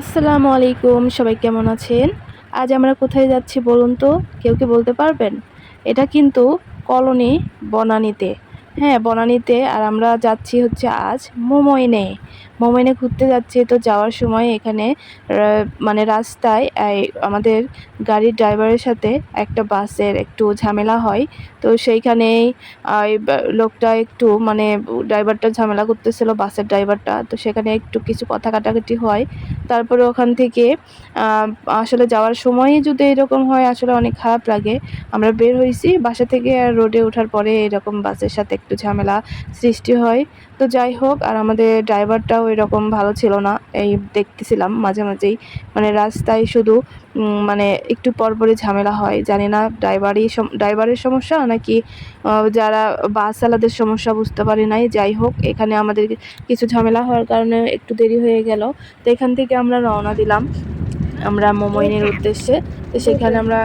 আসসালামু আলাইকুম, সবাই কেমন আছেন? আজ আমরা কোথায় যাচ্ছি বলুন তো? কেউ কি বলতে পারবেন? এটা কিন্তু কলোনি বনানিতে। হ্যাঁ বনানিতে। আর আমরা যাচ্ছি হচ্ছে আজ মোমোইনে মোমোইনে ঘুরতে যাচ্ছি। তো যাওয়ার সময় এখানে মানে রাস্তায় আমাদের গাড়ির ড্রাইভারের সাথে একটা বাসের একটু ঝামেলা হয়। তো সেইখানেই লোকটা একটু মানে ড্রাইভারটা ঝামেলা করতেছিল, বাসের ড্রাইভারটা। তো সেখানে একটু কিছু কথা কাটাকাটি হয়। তারপরে ওখান থেকে আসলে যাওয়ার সময়ই যদি এরকম হয়, আসলে অনেক খারাপ লাগে। আমরা বের হয়েছি, বাসা থেকে আর রোডে ওঠার পরে এরকম বাসের সাথে একটু ঝামেলা সৃষ্টি হয়। তো যাই হোক, আর আমাদের ড্রাইভারটাও এরকম ভালো ছিল না। এই দেখতেছিলাম মাঝে মাঝেই। মানে রাস্তায় শুধু মানে একটু পরপরই ঝামেলা হয়। জানি না ড্রাইভারই ড্রাইভারের সমস্যা নাকি যারা বাস চালাদের সমস্যা বুঝতে পারি নাই। যাই হোক, এখানে আমাদের কিছু ঝামেলা হওয়ার কারণে একটু দেরি হয়ে গেল। তো এখান থেকে আমরা রওনা দিলাম। আমরা মোমোইনের উদ্দেশ্যে, তো সেখানে আমরা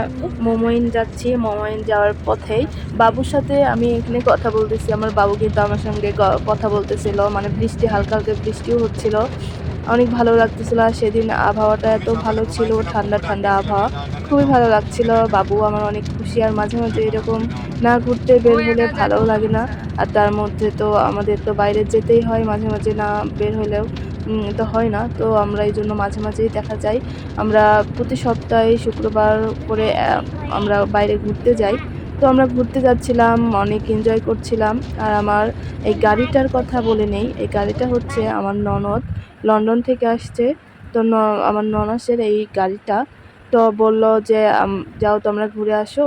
মোমোইন যাচ্ছি, মোমোইন যাওয়ার পথেই। বাবুর সাথে আমি এখানে কথা বলতেছি, আমার বাবু কিন্তু আমার সঙ্গে কথা বলতেছিল মানে বৃষ্টি, হালকা হালকা বৃষ্টিও হচ্ছিল। অনেক ভালো লাগতেছিল, আর সেদিন আবহাওয়াটা এত ভালো ছিল, ঠান্ডা ঠান্ডা আবহাওয়া। খুবই ভালো লাগছিল, বাবু আমার অনেক খুশি, আর মাঝে মাঝে এরকম না ঘুরতে বের হলে ভালোও লাগে না। আর তার মধ্যে তো আমাদের তো বাইরে যেতেই হয়, মাঝে মাঝে না বের হলেও। তো হয় না। তো আমরা এই জন্য মাঝে মাঝেই দেখা যায়, আমরা প্রতি সপ্তাহে শুক্রবার করে আমরা বাইরে ঘুরতে যাই। তো আমরা ঘুরতে যাচ্ছিলাম, অনেক এনজয় করছিলাম। আর আমার এই গাড়িটার কথা বলে নেই। এই গাড়িটা হচ্ছে আমার ননদ। লন্ডন থেকে আসছে। তো আমার ননসের এই গাড়িটা। তো বলল যে যাও তোমরা ঘুরে আসো।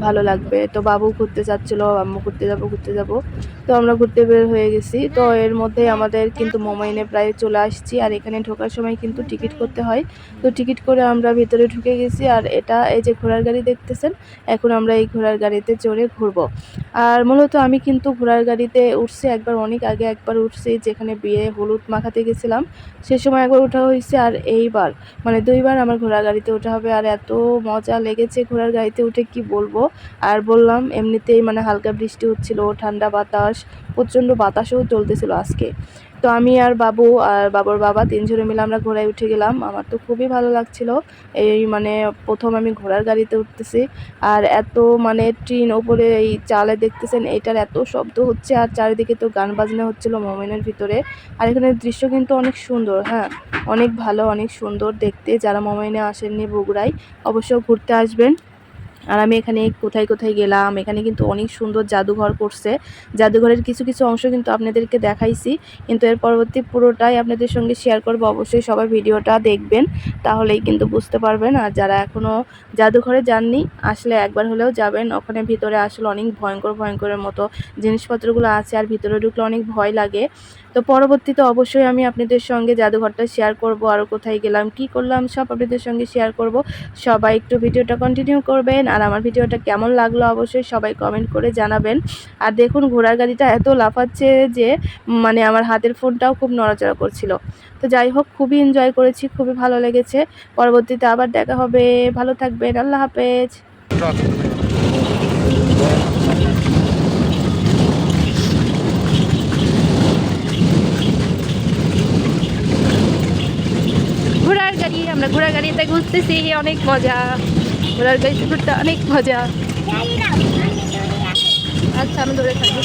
ভালো লাগবে। তো বাবু ঘুরতে যাচ্ছিল, আম্মু ঘুরতে যাব, ঘুরতে যাব। তো আমরা ঘুরতে বের হয়ে গেছি। তো এর মধ্যে আমাদের কিন্তু মোমাইনে প্রায় চলে আসছি। আর এখানে ঢোকার সময় কিন্তু টিকিট করতে হয়। তো টিকিট করে আমরা ভিতরে ঢুকে গেছি। আর এটা এই যে ঘোড়ার গাড়ি দেখতেছেন, এখন আমরা এই ঘোড়ার গাড়িতে চড়ে ঘুরবো। আর মূলত আমি কিন্তু ঘোড়ার গাড়িতে উঠছি, একবার অনেক আগে একবার উঠছি, যেখানে বিয়ে হলুদ মাখাতে গেছিলাম। সে সময় একবার ওঠা হয়েছে। আর এইবার মানে দুইবার আমার ঘোড়ার গাড়িতে ওঠা হবে। আর এত মজা লেগেছে ঘোড়ার গাড়িতে উঠে কি বলব? আর বললাম, এমনিতেই মানে হালকা বৃষ্টি হচ্ছিল, ঠান্ডা বাতাস, প্রচণ্ড বাতাসও চলতেছিল আজকে। তো আমি আর বাবু আর বাবুর বাবা তিনজনে মিলে আমরা ঘোড়ায় উঠে গেলাম। আমার তো খুবই ভালো লাগছিল। এই মানে প্রথম আমি ঘোড়ার গাড়িতে উঠতেছি। আর এত মানে ট্রেন ওপরে এই চালে দেখতেছেন এইটার এত শব্দ হচ্ছে আর চারিদিকে তো গান বাজনা হচ্ছিল মোমেনের ভিতরে। আর এখানে দৃশ্য কিন্তু অনেক সুন্দর হ্যাঁ অনেক ভালো, অনেক সুন্দর দেখতে। যারা মোমেনে আসেননি বগুড়ায়, অবশ্য ঘুরতে আসবেন। আর আমি এখানে কোথায় কোথায় গেলাম, এখানে কিন্তু অনেক সুন্দর জাদুঘর করছে। জাদুঘরের কিছু কিছু অংশ কিন্তু আপনাদেরকে দেখাইছি, কিন্তু এর পরবর্তী পুরোটাই আপনাদের সঙ্গে শেয়ার করব। অবশ্যই সবাই ভিডিওটা দেখবেন, তাহলেই কিন্তু বুঝতে পারবেন। আর যারা এখনও জাদুঘরে যাননি, আসলে একবার হলেও যাবেন। ওখানে ভিতরে আসলে অনেক ভয়ঙ্কর, ভয়ঙ্করের মতো জিনিসপত্রগুলো আছে আর ভিতরে ঢুকলে অনেক ভয় লাগে। তো পরবর্তীতে অবশ্যই আমি আপনাদের সঙ্গে জাদুঘরটা শেয়ার করব, আর কোথায় গেলাম, কি করলাম, সব আপনাদের সঙ্গে শেয়ার করব। সবাই একটু ভিডিওটা কন্টিনিউ করবেন। আর আমার ভিডিওটা কেমন লাগল অবশ্যই সবাই কমেন্ট করে জানাবেন। আর দেখুন, ঘোড়ার গাড়িটা এত লাফাচ্ছে যে মানে আমার হাতের ফোনটাও খুব নড়াচড়া করছিল। তো যাই হোক, খুবই এনজয় করেছি, খুবই ভালো লেগেছে। পরবর্তীতে আবার দেখা হবে। ভালো থাকবেন। আল্লাহ হাফেজ। ঘোড়ার গাড়ি, আমরা ঘোড়ার গাড়িতে ঘুরতেছি, অনেক মজা। ঘোড়ার গাড়ি অনেক মজা আচ্ছা আমি ধরে থাকব।